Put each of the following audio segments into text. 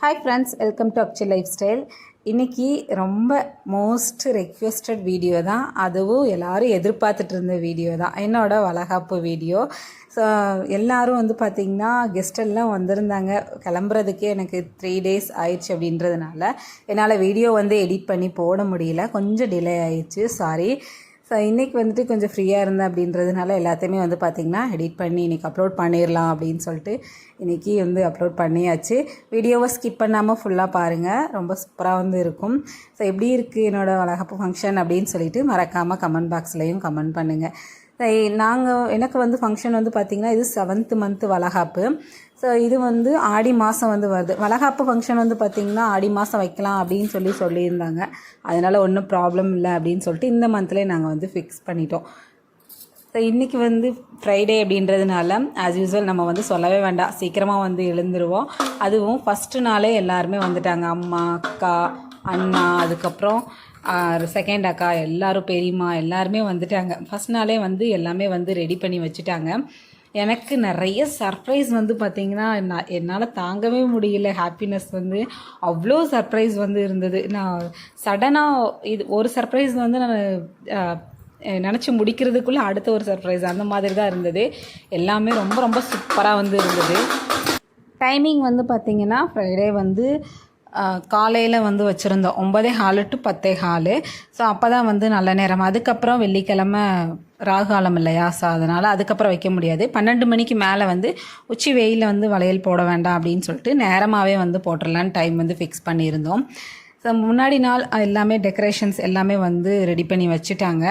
Hi friends welcome to Akshi lifestyle இன்றைக்கி ரொம்ப most requested video தான். அதுவும் எல்லாரும் எதிர்பார்த்துட்டு இருந்த வீடியோ தான். என்னோட வளகாப்பு வீடியோ ஸோ எல்லோரும் வந்து பார்த்திங்கன்னா கெஸ்டெல்லாம் வந்திருந்தாங்க. கிளம்புறதுக்கே எனக்கு த்ரீ டேஸ் ஆயிடுச்சு அப்படின்றதுனால என்னால் வீடியோ வந்து எடிட் பண்ணி போட முடியல. கொஞ்சம் டிலே ஆயிடுச்சு. சாரி ஸோ இன்றைக்கி வந்துட்டு கொஞ்சம் ஃப்ரீயாக இருந்தேன் அப்படின்றதுனால எல்லாத்தையுமே வந்து பார்த்திங்கன்னா எடிட் பண்ணி இன்றைக்கி அப்லோட் பண்ணிடலாம் அப்படின்னு சொல்லிட்டு இன்றைக்கி வந்து அப்லோட் பண்ணியாச்சு. வீடியோவை ஸ்கிப் பண்ணாமல் ஃபுல்லாக பாருங்கள் ரொம்ப சூப்பராக வந்து இருக்கும். ஸோ எப்படி இருக்குது என்னோடய வளகப்பு ஃபங்க்ஷன் அப்படின்னு சொல்லிட்டு மறக்காமல் கமெண்ட் பாக்ஸ்லேயும் கமெண்ட் பண்ணுங்கள் நாங்கள் எனக்கு வந்து ஃபங்க்ஷன் வந்து பார்த்திங்கன்னா இது செவன்த்து மந்த்து வளகாப்பு. ஸோ இது வந்து ஆடி மாதம் வந்து வருது. வளகாப்பு ஃபங்க்ஷன் வந்து பார்த்திங்கன்னா ஆடி மாதம் வைக்கலாம் அப்படின்னு சொல்லி சொல்லியிருந்தாங்க. அதனால் ஒன்றும் ப்ராப்ளம் இல்லை அப்படின்னு சொல்லிட்டு இந்த மந்த்லேயே நாங்கள் வந்து ஃபிக்ஸ் பண்ணிட்டோம். ஸோ இன்றைக்கி வந்து ஃப்ரைடே அப்படின்றதுனால ஆஸ் யூஸ்வல் நம்ம வந்து சொல்லவே வேண்டாம். சீக்கிரமாக வந்து எழுந்துருவோம். அதுவும் ஃபஸ்ட்டு நாளே எல்லாருமே வந்துட்டாங்க. அம்மா அக்கா அண்ணா அதுக்கப்புறம் செகண்ட் அக்கா எல்லோரும் பெரியம்மா எல்லாருமே வந்துட்டாங்க. ஃபஸ்ட் நாளே வந்து எல்லாமே வந்து ரெடி பண்ணி வச்சுட்டாங்க. எனக்கு நிறைய சர்ப்ரைஸ் வந்து பார்த்திங்கன்னா நான் என்னால் தாங்கவே முடியல ஹாப்பினஸ் வந்து. அவ்வளோ சர்ப்ரைஸ் வந்து இருந்தது. நான் சடனாக இது ஒரு சர்ப்ரைஸ் வந்து நான் நினச்சி முடிக்கிறதுக்குள்ளே அடுத்த ஒரு சர்ப்ரைஸ் அந்த மாதிரி தான் இருந்தது. எல்லாமே ரொம்ப ரொம்ப சூப்பராக வந்து இருந்தது. டைமிங் வந்து பார்த்திங்கன்னா ஃப்ரைடே வந்து காலையில் வந்து வச்சுருந்தோம் ஒம்பதே ஹாலு டு பத்தே ஹாலு ஸோ அப்போ தான் வந்து நல்ல நேரம். அதுக்கப்புறம் வெள்ளிக்கிழமை ராகாலம் இல்லையா? ஸோ அதனால் அதுக்கப்புறம் வைக்க முடியாது. பன்னெண்டு மணிக்கு மேலே வந்து உச்சி வெயிலில் வந்து வளையல் போட வேண்டாம் அப்படின்னு சொல்லிட்டு நேரமாகவே வந்து போட்டுடலான்னு டைம் வந்து ஃபிக்ஸ் பண்ணியிருந்தோம். ஸோ முன்னாடி நாள் எல்லாமே டெக்கரேஷன்ஸ் எல்லாமே வந்து ரெடி பண்ணி வச்சுட்டாங்க.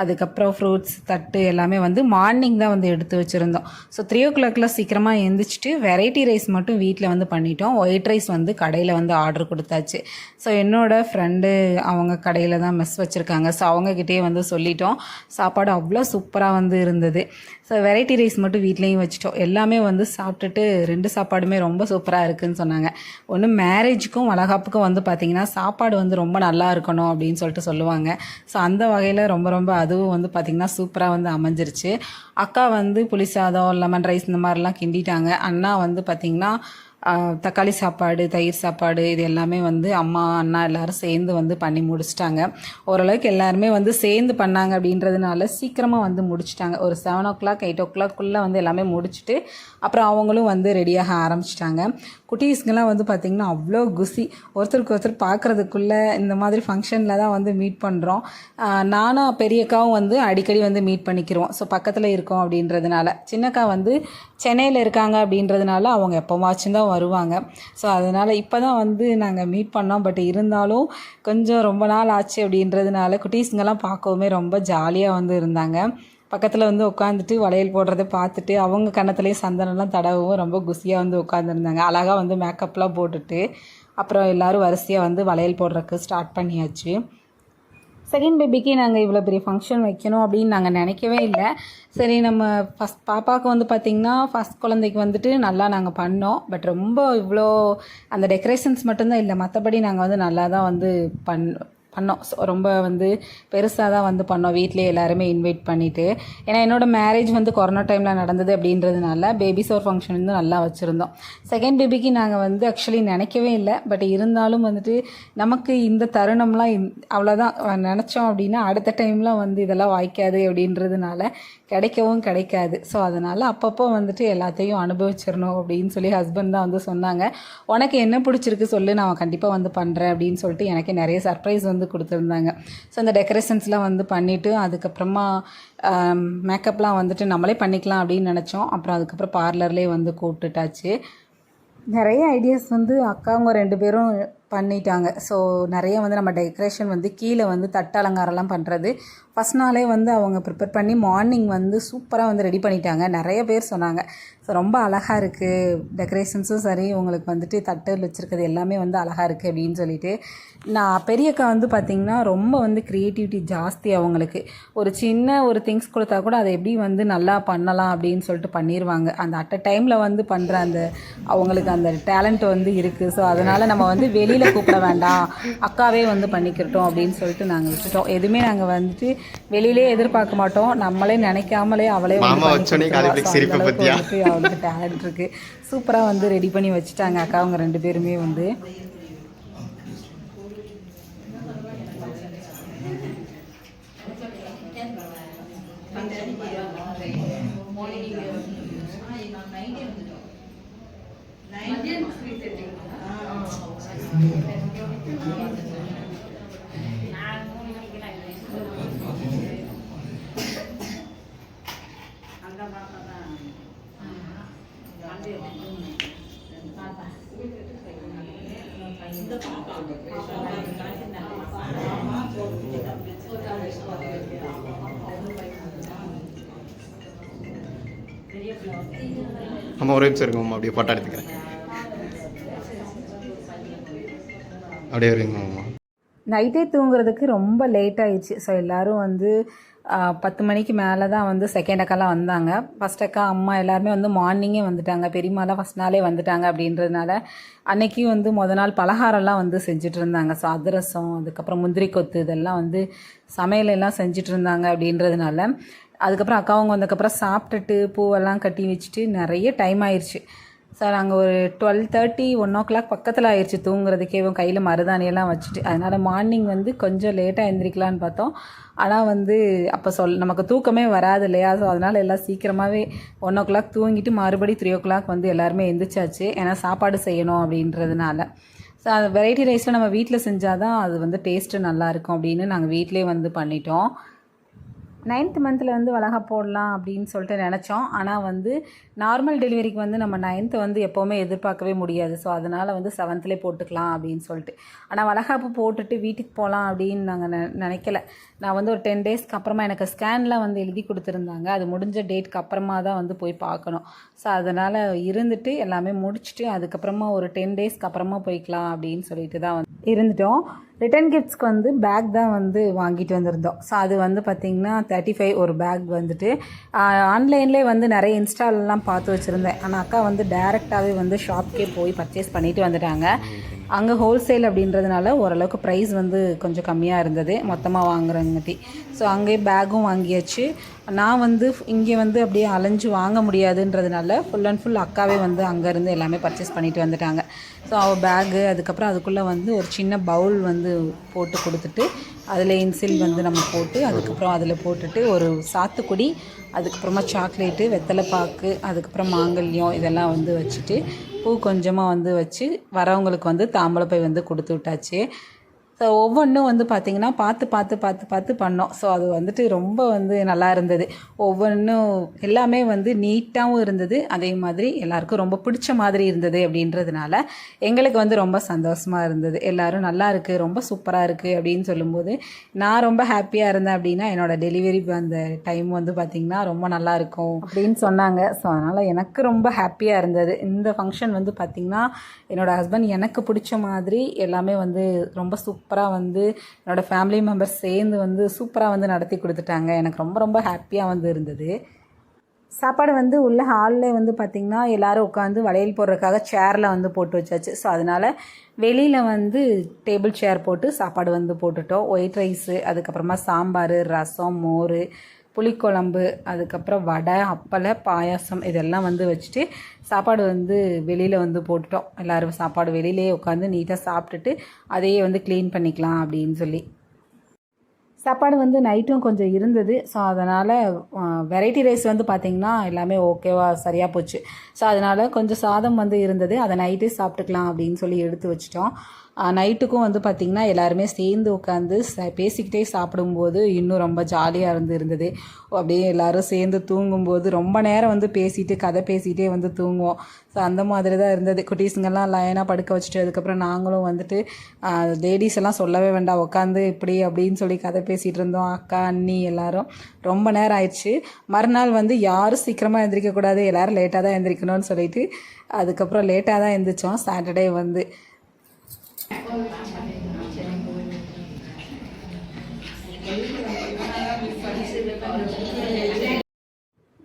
அதுக்கப்புறம் ஃப்ரூட்ஸ் தட்டு எல்லாமே வந்து மார்னிங் தான் வந்து எடுத்து வச்சுருந்தோம். ஸோ த்ரீ ஓ கிளாக்லாம் சீக்கிரமாக எழுந்திரிச்சிட்டு வெரைட்டி ரைஸ் மட்டும் வீட்டில் வந்து பண்ணிட்டோம். ஒயிட் ரைஸ் வந்து கடையில் வந்து ஆர்டர் கொடுத்தாச்சு. ஸோ என்னோடய ஃப்ரெண்டு அவங்க கடையில் தான் மெஸ் வச்சுருக்காங்க. ஸோ அவங்கக்கிட்டே வந்து சொல்லிட்டோம். சாப்பாடு அவ்வளோ சூப்பராக வந்து இருந்தது. ஸோ வெரைட்டி ரைஸ் மட்டும் வீட்லேயும் வச்சுட்டோம். எல்லாமே வந்து சாப்பிட்டுட்டு ரெண்டு சாப்பாடுமே ரொம்ப சூப்பராக இருக்குதுன்னு சொன்னாங்க. ஒன்று மேரேஜுக்கும் வளகாப்புக்கும் வந்து பார்த்திங்கன்னா சாப்பாடு வந்து ரொம்ப நல்லா இருக்கணும் அப்படின்னு சொல்லிட்டு சொல்லுவாங்க. ஸோ அந்த வகையில் ரொம்ப ரொம்ப அதுவும் வந்து பார்த்திங்கன்னா சூப்பராக வந்து அமைஞ்சிருச்சு. அக்கா வந்து புளிசாதம் லெமன் ரைஸ் இந்த மாதிரிலாம் கிண்டிட்டாங்க. அண்ணா வந்து பார்த்திங்கன்னா தக்காளி சாப்பாடு தயிர் சாப்பாடு இது எல்லாமே வந்து அம்மா அண்ணா எல்லோரும் சேர்ந்து வந்து பண்ணி முடிச்சிட்டாங்க. ஓரளவுக்கு எல்லாருமே வந்து சேர்ந்து பண்ணாங்க அப்படின்றதுனால சீக்கிரமாக வந்து முடிச்சிட்டாங்க. ஒரு செவன் ஓ கிளாக் எயிட் ஓ கிளாக்குள்ளே வந்து எல்லாமே முடிச்சுட்டு அப்புறம் அவங்களும் வந்து ரெடியாக ஆரம்பிச்சிட்டாங்க. குட்டீஸ்க்கெல்லாம் வந்து பார்த்திங்கன்னா அவ்வளோ குசி. ஒருத்தருக்கு ஒருத்தர் பார்க்குறதுக்குள்ளே இந்த மாதிரி ஃபங்க்ஷனில் தான் வந்து மீட் பண்ணுறோம் நானும் பெரியக்காவும் வந்து அடிக்கடி வந்து மீட் பண்ணிக்கிறோம். ஸோ பக்கத்தில் இருக்கோம் அப்படின்றதுனால. சின்னக்கா வந்து சென்னையில் இருக்காங்க அப்படின்றதுனால அவங்க எப்போவாச்சும் தான் வருவாங்க. ஸோ அதனால் இப்போ தான் வந்து நாங்கள் மீட் பண்ணோம். பட் இருந்தாலும் கொஞ்சம் ரொம்ப நாள் ஆச்சு அப்படின்றதுனால குட்டீஸுங்கெல்லாம் பார்க்கவுமே ரொம்ப ஜாலியாக வந்து இருந்தாங்க. பக்கத்தில் வந்து உட்காந்துட்டு வளையல் போடுறத பார்த்துட்டு அவங்க கன்னத்துலேயும் சந்தனம்லாம் தடவும் ரொம்ப குசியாக வந்து உட்காந்துருந்தாங்க அழகாக வந்து மேக்கப்லாம் போட்டுட்டு அப்புறம் எல்லோரும் வரிசையாக வந்து வளையல் போடுறதுக்கு ஸ்டார்ட் பண்ணியாச்சு. செகண்ட் பேபிக்கு நாங்கள் இவ்வளோ பெரிய ஃபங்க்ஷன் வைக்கணும் அப்படின்னு நாங்கள் நினைக்கவே இல்லை. சரி நம்ம ஃபஸ்ட் பாப்பாவுக்கு வந்து பார்த்திங்கன்னா ஃபஸ்ட் குழந்தைக்கு வந்துட்டு நல்லா நாங்கள் பண்ணோம். பட் ரொம்ப இவ்வளோ அந்த டெக்கரேஷன்ஸ் மட்டும்தான் இல்லை. மற்றபடி நாங்கள் வந்து நல்லா தான் வந்து பண் பண்ணோம். ஸோ ரொம்ப வந்து பெருசாக தான் வந்து பண்ணோம். வீட்லேயே எல்லாருமே இன்வைட் பண்ணிவிட்டு ஏன்னா என்னோடய மேரேஜ் வந்து கொரோனா டைமில் நடந்தது அப்படின்றதுனால பேபி சோர் ஃபங்க்ஷன் வந்து நல்லா வச்சுருந்தோம். செகண்ட் பேபிக்கு நாங்கள் வந்து ஆக்சுவலி நினைக்கவே இல்லை. பட் இருந்தாலும் வந்துட்டு நமக்கு இந்த தருணம்லாம் அவ்வளோதான் நினச்சோம் அப்படின்னா அடுத்த டைம்லாம் வந்து இதெல்லாம் வாய்க்காது அப்படின்றதுனால கிடைக்கவும் கிடைக்காது. ஸோ அதனால் அப்பப்போ வந்துட்டு எல்லாத்தையும் அனுபவிச்சிடணும் அப்படின்னு சொல்லி ஹஸ்பண்ட் தான் வந்து சொன்னாங்க. உனக்கு என்ன பிடிச்சிருக்கு சொல்லு நான் கண்டிப்பாக வந்து பண்ணுறேன் அப்படின்னு சொல்லிட்டு எனக்கு நிறைய சர்ப்ரைஸ் வந்து வந்து கொடுத்துருந்தாங்க. ஸோ அந்த டெக்கரேஷன்ஸ்லாம் வந்து பண்ணிவிட்டு அதுக்கப்புறமா மேக்கப்லாம் வந்துட்டு நம்மளே பண்ணிக்கலாம் அப்படின்னு நினச்சோம். அப்புறம் அதுக்கப்புறம் பார்லர்லேயே வந்து கூப்பிட்டுட்டாச்சு. நிறைய ஐடியாஸ் வந்து அக்காவங்க ரெண்டு பேரும் பண்ணிட்டாங்க. ஸோ நிறைய வந்து நம்ம டெக்கரேஷன் வந்து கீழே வந்து தட்டு அலங்காரம்லாம் பண்ணுறது ஃபஸ்ட் நாளே வந்து அவங்க ப்ரிப்பேர் பண்ணி மார்னிங் வந்து சூப்பராக வந்து ரெடி பண்ணிட்டாங்க. நிறைய பேர் சொன்னாங்க. ஸோ ரொம்ப அழகாக இருக்குது டெக்கரேஷன்ஸும் சரி உங்களுக்கு வந்துட்டு தட்டில் வச்சுருக்கிறது எல்லாமே வந்து அழகாக இருக்குது அப்படின்னு சொல்லிட்டு. நான் பெரியக்கா வந்து பார்த்திங்கன்னா ரொம்ப வந்து க்ரியேட்டிவிட்டி ஜாஸ்தி அவங்களுக்கு. ஒரு சின்ன ஒரு திங்ஸ் கொடுத்தா கூட அதை எப்படி வந்து நல்லா பண்ணலாம் அப்படின்னு சொல்லிட்டு பண்ணிடுவாங்க அந்த அட் அ டைமில் வந்து பண்ணுற அந்த அவங்களுக்கு அந்த டேலண்ட் வந்து இருக்குது ஸோ அதனால் நம்ம வந்து வெளியில் வெளியில் கூப்பிட வேண்டாம். அக்காவே வந்து பண்ணிக்கிறட்டும் அப்படின்னு சொல்லிட்டு நாங்கள் விட்டுட்டோம். எதுவுமே நாங்கள் வந்துட்டு வெளியிலே எதிர்பார்க்க மாட்டோம். நம்மளே நினைக்காமலே அவளே அவளுக்கு டேலண்ட் இருக்கு. சூப்பராக வந்து ரெடி பண்ணி வச்சுட்டாங்க அக்கா அவங்க ரெண்டு பேருமே வந்து. அம்மா ஒரு நிமிஷம் இருக்கும் அப்படியே ஃபோட்டோ எடுத்துக்கிறேன். அப்படியே வருங்க நைட்டே தூங்குறதுக்கு ரொம்ப லேட் ஆயிடுச்சு. ஸோ எல்லோரும் வந்து பத்து மணிக்கு மேலே தான் வந்து செகண்ட் அக்காலாம் வந்தாங்க. ஃபஸ்ட் அக்கா அம்மா எல்லாருமே வந்து மார்னிங்கே வந்துட்டாங்க. பெரியம்மாலாம் ஃபஸ்ட் நாளே வந்துட்டாங்க அப்படின்றதுனால அன்னைக்கு வந்து முத நாள் பலகாரம்லாம் வந்து செஞ்சுட்டு இருந்தாங்க. ஸோ அதிரசம் அதுக்கப்புறம் முந்திரி கொத்து இதெல்லாம் வந்து சமையல் எல்லாம் செஞ்சுட்டு இருந்தாங்க அப்படின்றதுனால. அதுக்கப்புறம் அக்காவங்க வந்ததுக்கப்புறம் சாப்பிட்டுட்டு பூவெல்லாம் கட்டி வச்சுட்டு நிறைய டைம் ஆயிடுச்சு சார் நாங்கள் ஒரு twelve thirty one o'clock பக்கத்தில் ஆயிடுச்சு தூங்குறதுக்கே. இவன் கையில் மருதாணியெல்லாம் வச்சுட்டு. அதனால் மார்னிங் வந்து கொஞ்சம் லேட்டாக எழுந்திரிக்கலான்னு பார்த்தோம். ஆனால் வந்து அப்போ சொல் நமக்கு தூக்கமே வராது இல்லையா? ஸோ அதனால் எல்லாம் சீக்கிரமாகவே ஒன் ஓ கிளாக் தூங்கிட்டு மறுபடி த்ரீ ஓ கிளாக் வந்து எல்லாருமே எழுந்திரிச்சாச்சு ஏன்னா சாப்பாடு செய்யணும் அப்படின்றதுனால. ஸோ அது வெரைட்டி ரைஸில் நம்ம வீட்டில் செஞ்சால் தான் அது வந்து டேஸ்ட்டு நல்லாயிருக்கும் அப்படின்னு நாங்கள் வீட்டிலே வந்து பண்ணிட்டோம். நைன்த் மந்தில் வந்து வளகா போடலாம் அப்படின்னு சொல்லிட்டு நினச்சோம். ஆனால் வந்து நார்மல் டெலிவரிக்கு வந்து நம்ம நைன்த்து வந்து எப்போவுமே எதிர்பார்க்கவே முடியாது. ஸோ அதனால் வந்து செவன்த்லேயே போட்டுக்கலாம் அப்படின்னு சொல்லிட்டு. ஆனால் வளகாப்பு போட்டுட்டு வீட்டுக்கு போகலாம் அப்படின்னு நாங்கள் நெ நினைக்கல. நான் வந்து ஒரு டென் டேஸ்க்கு அப்புறமா எனக்கு ஸ்கேன்லாம் வந்து எழுதி கொடுத்துருந்தாங்க. அது முடிஞ்ச டேட்க்கு அப்புறமா தான் வந்து போய் பார்க்கணும். ஸோ அதனால் இருந்துட்டு எல்லாமே முடிச்சுட்டு அதுக்கப்புறமா ஒரு டென் டேஸ்க்கு அப்புறமா போய்க்கலாம் அப்படின்னு சொல்லிட்டு தான் வந்து இருந்துட்டோம். ரிட்டன் கிஃப்ட்ஸ்க்கு வந்து பேக் தான் வந்து வாங்கிட்டு வந்திருந்தோம். ஸோ அது வந்து பார்த்திங்கன்னா தேர்ட்டி ஃபைவ் ஒரு பேக் வந்துட்டு ஆன்லைன்லேயே வந்து நிறைய இன்ஸ்டாலெலாம் பார்த்து வச்சுருந்தேன். ஆனால் அக்கா வந்து டேரெக்டாகவே வந்து ஷாப்க்கே போய் பர்ச்சேஸ் பண்ணிட்டு வந்துட்டாங்க. அங்கே ஹோல்சேல் அப்படின்றதுனால ஓரளவுக்கு ப்ரைஸ் வந்து கொஞ்சம் கம்மியாக இருந்தது. மொத்தமாக வாங்குறங்காட்டி. ஸோ அங்கேயே பேக்கும் வாங்கியாச்சு. நான் வந்து இங்கே வந்து அப்படியே அலைஞ்சு வாங்க முடியாதுன்றதுனால ஃபுல் அண்ட் ஃபுல் அக்காவே வந்து அங்கேருந்து எல்லாமே பர்ச்சேஸ் பண்ணிட்டு வந்துட்டாங்க. ஸோ அவள் பேகு அதுக்கப்புறம் அதுக்குள்ளே வந்து ஒரு சின்ன பவுல் வந்து போட்டு கொடுத்துட்டு அதில் இன்சில் வந்து நம்ம போட்டு அதுக்கப்புறம் அதில் போட்டுட்டு ஒரு சாத்துக்குடி அதுக்கப்புறமா சாக்லேட்டு வெத்தலைப்பாக்கு அதுக்கப்புறம் மாங்கல்யம் இதெல்லாம் வந்து வச்சுட்டு பூ கொஞ்சமாக வந்து வச்சு வரவங்களுக்கு வந்து தாம்பூலப்பை வந்து கொடுத்து விட்டாச்சு. ஸோ ஒவ்வொன்றும் வந்து பார்த்திங்கன்னா பார்த்து பார்த்து பார்த்து பார்த்து பண்ணோம். ஸோ அது வந்துட்டு ரொம்ப வந்து நல்லா இருந்தது. ஒவ்வொன்றும் எல்லாமே வந்து நீட்டாகவும் இருந்தது. அதே மாதிரி எல்லாருக்கும் ரொம்ப பிடிச்ச மாதிரி இருந்தது அப்படின்றதுனால எங்களுக்கு வந்து ரொம்ப சந்தோஷமாக இருந்தது. எல்லாரும் நல்லா இருக்குது ரொம்ப சூப்பராக இருக்குது அப்படின்னு சொல்லும்போது நான் ரொம்ப ஹாப்பியாக இருந்தேன் அப்படின்னா என்னோட டெலிவரி அந்த டைம் வந்து பார்த்திங்கன்னா ரொம்ப நல்லா இருக்கும் அப்படின்னு சொன்னாங்க. ஸோ அதனால் எனக்கு ரொம்ப ஹாப்பியாக இருந்தது. இந்த ஃபங்க்ஷன் வந்து பார்த்திங்கன்னா என்னோட ஹஸ்பண்ட் எனக்கு பிடிச்ச மாதிரி எல்லாமே வந்து ரொம்ப சூப்பராக வந்து என்னோட ஃபேமிலி மெம்பர்ஸ் சேர்ந்து வந்து சூப்பராக வந்து நடத்தி கொடுத்துட்டாங்க. எனக்கு ரொம்ப ரொம்ப ஹாப்பியாக வந்து இருந்தது. சாப்பாடு வந்து உள்ள ஹாலில் வந்து பார்த்திங்கன்னா எல்லோரும் உட்காந்து வளையல் போடுறதுக்காக சேரில் வந்து போட்டு வச்சாச்சு. ஸோ அதனால் வெளியில் வந்து டேபிள் சேர் போட்டு சாப்பாடு வந்து போட்டுட்டோம். ஒயிட் ரைஸு அதுக்கப்புறமா சாம்பார் ரசம் மோர் புளிக்குழம்பு அதுக்கப்புறம் வடை அப்பளை பாயாசம் இதெல்லாம் வந்து வச்சுட்டு சாப்பாடு வந்து வெளியில் வந்து போட்டுட்டோம். எல்லோரும் சாப்பாடு வெளியிலே உட்காந்து நீட்டாக சாப்பிட்டுட்டு அதையே வந்து க்ளீன் பண்ணிக்கலாம் அப்படின்னு சொல்லி. சாப்பாடு வந்து நைட்டும் கொஞ்சம் இருந்தது. ஸோ அதனால் வெரைட்டி ரைஸ் வந்து பார்த்திங்கன்னா எல்லாமே ஓகேவா சரியாக போச்சு. ஸோ அதனால் கொஞ்சம் சாதம் வந்து இருந்தது. அதை நைட்டே சாப்பிட்டுக்கலாம் அப்படின்னு சொல்லி எடுத்து வச்சிட்டோம். நைட்டுக்கும் வந்து பார்த்திங்கன்னா எல்லாருமே சேர்ந்து உட்காந்து ச பேசிக்கிட்டே சாப்பிடும்போது இன்னும் ரொம்ப ஜாலியாக இருந்து இருந்தது. அப்படியே எல்லாரும் சேர்ந்து தூங்கும்போது ரொம்ப நேரம் வந்து பேசிட்டு கதை பேசிகிட்டே வந்து தூங்குவோம். ஸோ அந்த மாதிரி தான் இருந்தது. குட்டீஸுங்கெல்லாம் லைனாக படுக்க வச்சுட்டு அதுக்கப்புறம் நாங்களும் வந்துட்டு லேடிஸ் எல்லாம் சொல்லவே வேண்டாம். உட்காந்து இப்படி அப்படின்னு சொல்லி கதை பேசிகிட்டு இருந்தோம். அக்கா அண்ணி எல்லாரும். ரொம்ப நேரம் ஆயிடுச்சு. மறுநாள் வந்து யாரும் சீக்கிரமாக எழுந்திரிக்கக்கூடாது எல்லோரும் லேட்டாக தான் எழுந்திரிக்கணும்னு சொல்லிட்டு அதுக்கப்புறம் லேட்டாக தான் எழுந்திரிச்சோம் சாட்டர்டே வந்து.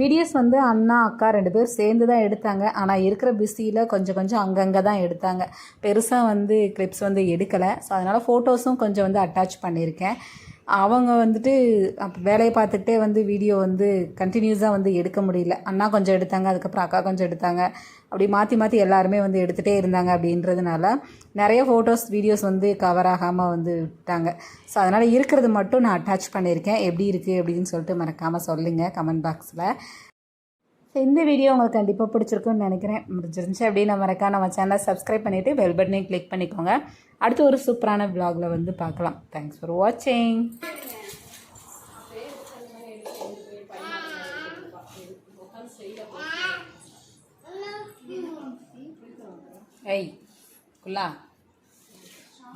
வீடியோஸ் வந்து அண்ணா அக்கா ரெண்டு பேரும் சேர்ந்து தான் எடுத்தாங்க. ஆனால் இருக்கிற பிஸியில் கொஞ்சம் கொஞ்சம் அங்கங்கே தான் எடுத்தாங்க. பெருசாக வந்து கிளிப்ஸ் வந்து எடுக்கலை. ஸோ அதனால் ஃபோட்டோஸும் கொஞ்சம் வந்து அட்டாச் பண்ணியிருக்கேன். அவங்க வந்துட்டு அப்போ வேலையை பார்த்துக்கிட்டே வந்து வீடியோ வந்து கண்டினியூஸாக வந்து எடுக்க முடியல. அண்ணா கொஞ்சம் எடுத்தாங்க அதுக்கப்புறம் அக்கா கொஞ்சம் எடுத்தாங்க. அப்படி மாற்றி மாற்றி எல்லாருமே வந்து எடுத்துகிட்டே இருந்தாங்க அப்படின்றதுனால நிறைய ஃபோட்டோஸ் வீடியோஸ் வந்து கவர் ஆகாமல் வந்து விட்டாங்க. ஸோ அதனால் இருக்கிறது மட்டும் நான் அட்டாச் பண்ணியிருக்கேன். எப்படி இருக்குது அப்படின்னு சொல்லிட்டு மறக்காமல் சொல்லுங்கள் கமெண்ட் பாக்ஸில் ஸோ இந்த வீடியோ உங்களுக்கு கண்டிப்பாக பிடிச்சிருக்குன்னு நினைக்கிறேன். முடிஞ்சிருந்துச்சு நம்ம மறக்காம நம்ம சேனலை சப்ஸ்கிரைப் பண்ணிவிட்டு பெல் பட்டனையும் கிளிக் பண்ணிக்கோங்க. அடுத்து ஒரு சூப்பரான விலாகில் வந்து பார்க்கலாம். தேங்க்ஸ் ஃபார் வாட்சிங் ஏய் குல்லா.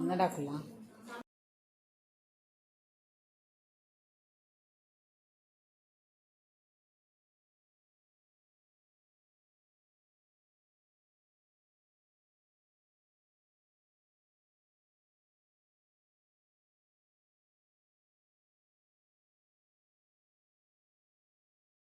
என்னடா குல்லா?